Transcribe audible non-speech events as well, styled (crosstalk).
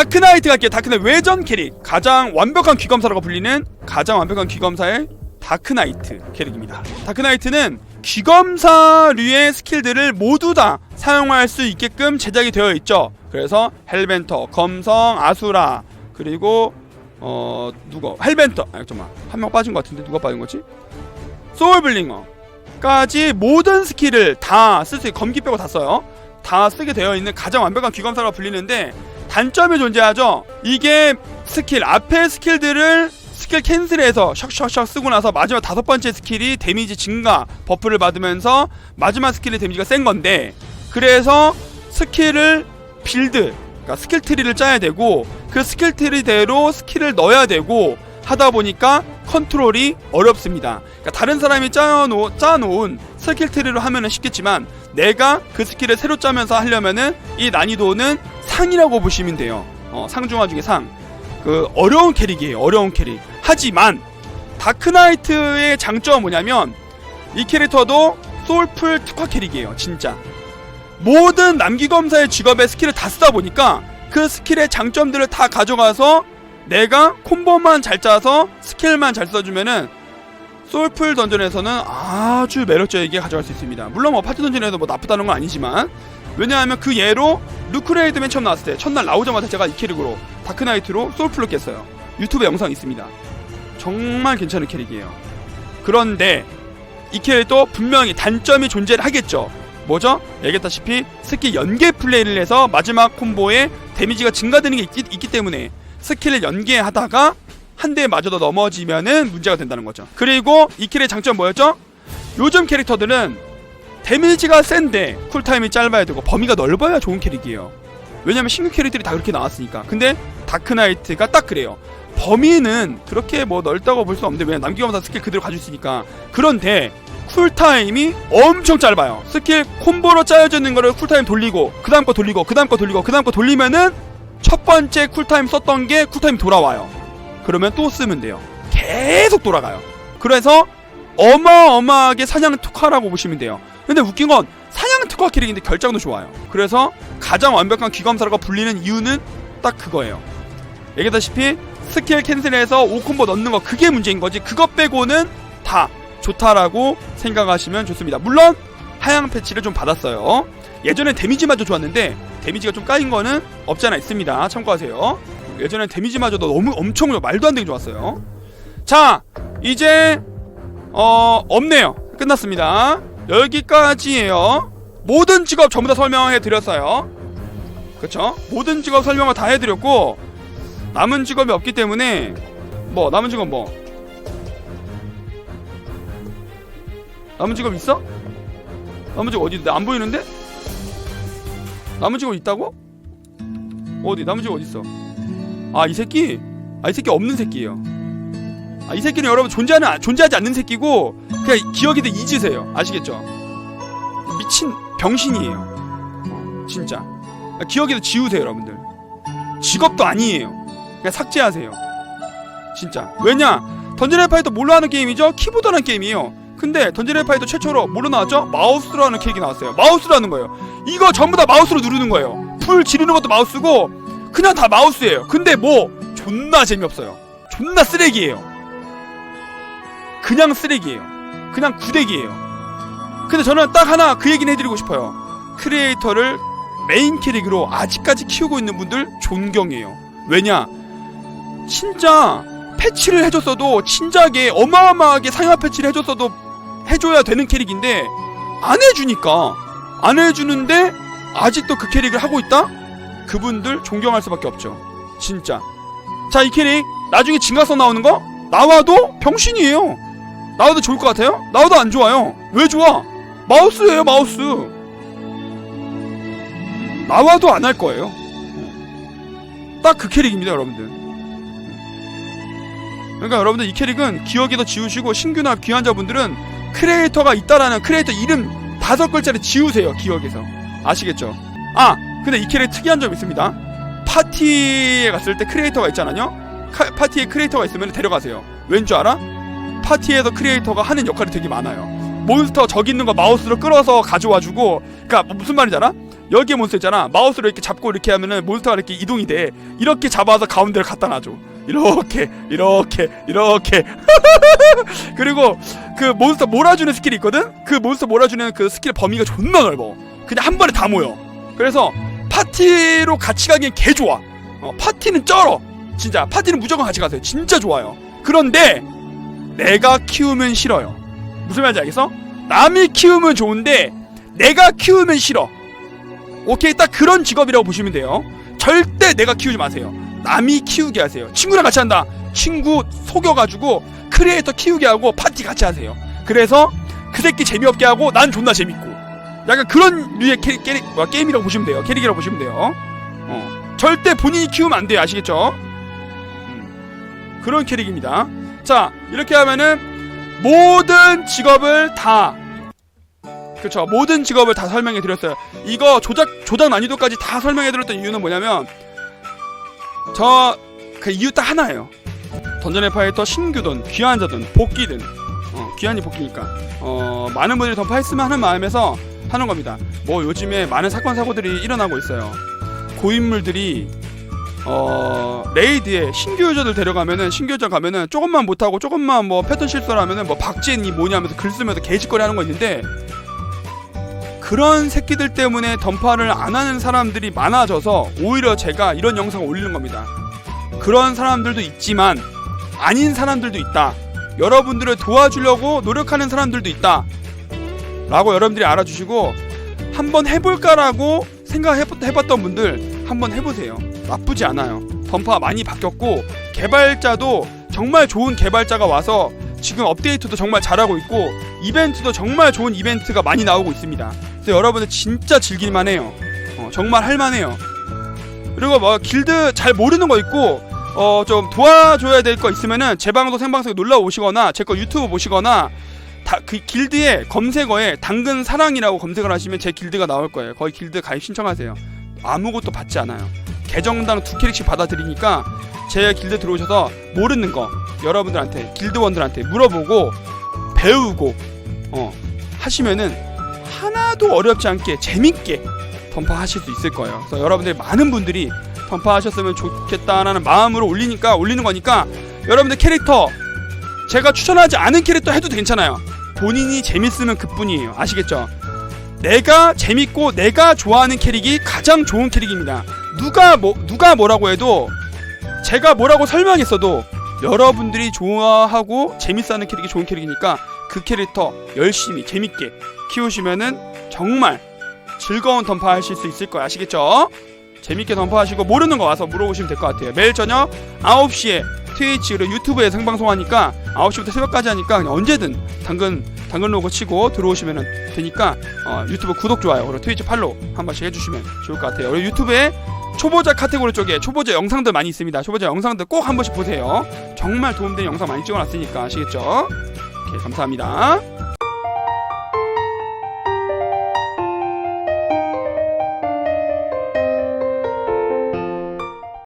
다크나이트 갈게요. 다크나이트 외전 캐릭 가장 완벽한 귀검사라고 불리는 가장 완벽한 귀검사의 다크나이트 캐릭입니다. 다크나이트는 귀검사류의 스킬들을 모두 다 사용할 수 있게끔 제작이 되어 있죠. 그래서 헬벤터, 검성, 아수라 그리고 어 누가 헬벤터 아 잠깐만 한 명 빠진 것 같은데 누가 빠진 거지? 소울블링어까지 모든 스킬을 다 쓸 수 있고 검기 빼고 다 써요. 다 쓰게 되어 있는 가장 완벽한 귀검사라고 불리는데 단점이 존재하죠. 이게 스킬 앞에 스킬들을 스킬 캔슬해서 샥샥샥 쓰고 나서 마지막 다섯 번째 스킬이 데미지 증가 버프를 받으면서 마지막 스킬의 데미지가 센 건데 그래서 스킬을 빌드 그러니까 스킬 트리를 짜야 되고 그 스킬 트리대로 스킬을 넣어야 되고 하다 보니까 컨트롤이 어렵습니다. 그러니까 다른 사람이 짜놓, 짜놓은 스킬 트리로 하면은 쉽겠지만 내가 그 스킬을 새로 짜면서 하려면은 이 난이도는 상이라고 보시면 돼요. 어, 상중하 중에 상. 그 어려운 캐릭이에요. 어려운 캐릭. 하지만 다크나이트의 장점은 뭐냐면 이 캐릭터도 소울풀 특화 캐릭이에요. 진짜. 모든 남기검사의 직업의 스킬을 다 쓰다 보니까 그 스킬의 장점들을 다 가져가서 내가 콤보만 잘 짜서 스킬만 잘 써주면은 소울풀 던전에서는 아주 매력적이게 가져갈 수 있습니다. 물론 뭐 파티 던전에서 뭐 나쁘다는 건 아니지만 왜냐하면 그 예로 루크레이드 맨 처음 나왔을 때 첫날 나오자마자 제가 이 캐릭으로 다크나이트로 소울풀로 깼어요. 유튜브 영상 있습니다. 정말 괜찮은 캐릭이에요. 그런데 이 캐릭도 분명히 단점이 존재를 하겠죠. 뭐죠? 얘기했다시피 스킬 연계 플레이를 해서 마지막 콤보에 데미지가 증가되는 게 있기, 있기 때문에 스킬을 연계하다가 한 대에 맞아도 넘어지면은 문제가 된다는 거죠. 그리고 이 킬의 장점 뭐였죠? 요즘 캐릭터들은 데미지가 센데 쿨타임이 짧아야 되고 범위가 넓어야 좋은 캐릭이에요. 왜냐면 신규 캐릭들이 다 그렇게 나왔으니까. 근데 다크나이트가 딱 그래요. 범위는 그렇게 뭐 넓다고 볼 수 없는데 왜냐 남기검사 스킬 그대로 가지고 있으니까. 그런데 쿨타임이 엄청 짧아요. 스킬 콤보로 짜여져 있는 거를 쿨타임 돌리고 그 다음 거 돌리고 그 다음 거 돌리고 그 다음 거 돌리면은 첫 번째 쿨타임 썼던 게 쿨타임 돌아와요. 그러면 또 쓰면 돼요. 계속 돌아가요. 그래서 어마어마하게 사냥 특화라고 보시면 돼요. 근데 웃긴 건 사냥 특화 캐릭인데 결장도 좋아요. 그래서 가장 완벽한 귀검사라고 불리는 이유는 딱 그거예요. 얘기했다시피 스킬 캔슬해서 5콤보 넣는 거 그게 문제인 거지. 그것 빼고는 다 좋다라고 생각하시면 좋습니다. 물론 하향 패치를 좀 받았어요. 예전엔 데미지마저 좋았는데 데미지가 좀 까인 거는 없지 않아 있습니다. 참고하세요. 예전엔 데미지마저도 너무 엄청 말도 안 되게 좋았어요. 자, 이제 어 없네요. 끝났습니다. 여기까지예요. 모든 직업 전부 다 설명해 드렸어요. 그쵸? 모든 직업 설명을 다 해드렸고 남은 직업이 없기 때문에 뭐 남은 직업 뭐 남은 직업 있어? 남은 직업 어디 안 보이는데? 남은 직업 있다고? 어디 남은 직업 어디 있어? 아 이 새끼? 아 이 새끼 없는 새끼예요. 아 이 새끼는 여러분 존재하는 존재하지 않는 새끼고 그냥 기억이 돼 잊으세요. 아시겠죠? 미친 병신이에요. 진짜. 아, 기억에도 지우세요, 여러분들. 직업도 아니에요. 그냥 삭제하세요. 진짜. 왜냐? 던전 앤파이터 뭘로 하는 게임이죠? 키보드라는 게임이에요. 근데 던전 앤파이터 최초로 뭘로 나왔죠? 마우스로 하는 캐릭이 나왔어요. 마우스로 하는 거예요. 이거 전부 다 마우스로 누르는 거예요. 불 지르는 것도 마우스고 그냥 다 마우스예요. 근데 뭐 존나 재미없어요. 존나 쓰레기예요. 그냥 쓰레기예요. 그냥 구대기예요. 근데 저는 딱 하나 그 얘기는 해드리고 싶어요. 크리에이터를 메인 캐릭으로 아직까지 키우고 있는 분들 존경해요. 왜냐? 진짜 패치를 해줬어도 진작에 어마어마하게 상향 패치를 해줬어도 해줘야 되는 캐릭인데 안 해주니까 안 해주는데 아직도 그 캐릭을 하고 있다? 그분들 존경할 수밖에 없죠. 진짜. 자, 이 캐릭 나중에 진가성 나오는 거 나와도 병신이에요. 나와도 좋을 것 같아요? 나와도 안 좋아요. 왜 좋아? 마우스예요, 마우스. 나와도 안 할 거예요. 딱 그 캐릭입니다, 여러분들. 그러니까 여러분들 이 캐릭은 기억에도 지우시고 신규나 귀환자분들은 크리에이터가 있다라는 크리에이터 이름 다섯 글자를 지우세요, 기억에서. 아시겠죠? 아, 근데 이 캐릭 특이한 점이 있습니다. 파티에 갔을 때 크리에이터가 있잖아요. 카- 파티에 크리에이터가 있으면 데려가세요. 왠 줄 알아? 파티에서 크리에이터가 하는 역할이 되게 많아요. 몬스터 저기 있는 거 마우스로 끌어서 가져와주고, 그니까 무슨 알아? 여기에 몬스터 있잖아. 마우스로 이렇게 잡고 이렇게 하면은 몬스터가 이렇게 이동이 돼. 이렇게 잡아서 가운데를 갖다 놔줘. 이렇게 이렇게 이렇게. (laughs) 그리고 그 몬스터 몰아주는 스킬이 있거든? 그 몬스터 몰아주는 그 스킬 범위가 존나 넓어. 그냥 한 번에 다 모여. 그래서 파티로 같이 가기엔 개 좋아. 어, 파티는 쩔어. 진짜 파티는 무조건 같이 가세요. 진짜 좋아요. 그런데 내가 키우면 싫어요. 무슨 말인지 알겠어? 남이 키우면 좋은데 내가 키우면 싫어. 오케이 딱 그런 직업이라고 보시면 돼요. 절대 내가 키우지 마세요. 남이 키우게 하세요. 친구랑 같이 한다. 친구 속여가지고 크리에이터 키우게 하고 파티 같이 하세요. 그래서 그 새끼 재미없게 하고 난 존나 재밌고. 약간 그런 류의 캐릭, 캐릭 뭐야, 게임이라고 보시면 돼요. 캐릭이라고 보시면 돼요. 어. 절대 본인이 키우면 안 돼요. 아시겠죠? 음. 그런 캐릭입니다 자 이렇게 하면은 모든 직업을 다 그렇죠. 모든 직업을 다 설명해 드렸어요. 이거 조작 조작 난이도까지 다 설명해 드렸던 이유는 뭐냐면 저 그 이유 딱 하나예요. 던전의 파이터 신규든 귀환자든 복귀든. 어, 귀환이 복귀니까. 어, 많은 분들이 던파했으면 하는 마음에서 하는 겁니다. 뭐 요즘에 많은 사건 사고들이 일어나고 있어요. 고인물들이 어 레이드에 신규 유저들 데려가면은 신규 유저 가면은 조금만 못하고 조금만 뭐 패턴 실수를 하면은 뭐 박지혜니 뭐냐 하면서 글 쓰면서 개짓거리 하는 거 있는데 그런 새끼들 때문에 던파를 안 하는 사람들이 많아져서 오히려 제가 이런 영상을 올리는 겁니다. 그런 사람들도 있지만 아닌 사람들도 있다. 여러분들을 도와주려고 노력하는 사람들도 있다. 라고 여러분들이 알아주시고 한번 해볼까라고 생각해봤던 분들 한번 해보세요 나쁘지 않아요. 던파 많이 바뀌었고 개발자도 정말 좋은 개발자가 와서 지금 업데이트도 정말 잘하고 있고 이벤트도 정말 좋은 이벤트가 많이 나오고 있습니다. 그래서 여러분들 진짜 즐길만 해요. 어, 정말 할만해요. 그리고 뭐 길드 잘 모르는 거 있고 어 좀 도와줘야 될 거 있으면은 제 방송 생방송에 놀러 오시거나 제 거 유튜브 보시거나 다 그 길드에 검색어에 당근 사랑이라고 검색을 하시면 제 길드가 나올 거예요. 거기 길드 가입 신청하세요. 아무것도 받지 않아요. 계정당 두 캐릭씩 받아들이니까 제 길드 들어오셔서 모르는 거 여러분들한테 길드원들한테 물어보고 배우고 어 하시면은 하나도 어렵지 않게 재밌게 던파하실 수 있을 거예요. 그래서 여러분들 많은 분들이 던파하셨으면 좋겠다라는 마음으로 올리니까 올리는 거니까 여러분들 캐릭터 제가 추천하지 않은 캐릭터 해도 괜찮아요. 본인이 재밌으면 그뿐이에요. 아시겠죠? 내가 재밌고 내가 좋아하는 캐릭이 가장 좋은 캐릭입니다. 누가 뭐 누가 뭐라고 해도 제가 뭐라고 설명했어도 여러분들이 좋아하고 재밌어하는 캐릭이 좋은 캐릭이니까 그 캐릭터 열심히 재밌게 키우시면은 정말 즐거운 던파하실 수 있을 거예요. 아시겠죠? 재밌게 던파하시고 모르는 거 와서 물어보시면 될 것 같아요. 매일 저녁 9시에 트위치 그리고 유튜브에 생방송하니까 9시부터 새벽까지 하니까 언제든 당근 당근 로고 치고 들어오시면 되니까 어, 유튜브 구독 좋아요 그리고 트위치 팔로우 한 번씩 해주시면 좋을 것 같아요. 그리고 유튜브에 초보자 카테고리 쪽에 초보자 영상들 많이 있습니다. 초보자 영상들 꼭 한 번씩 보세요. 정말 도움되는 영상 많이 찍어놨으니까 아시겠죠? 오케이 감사합니다.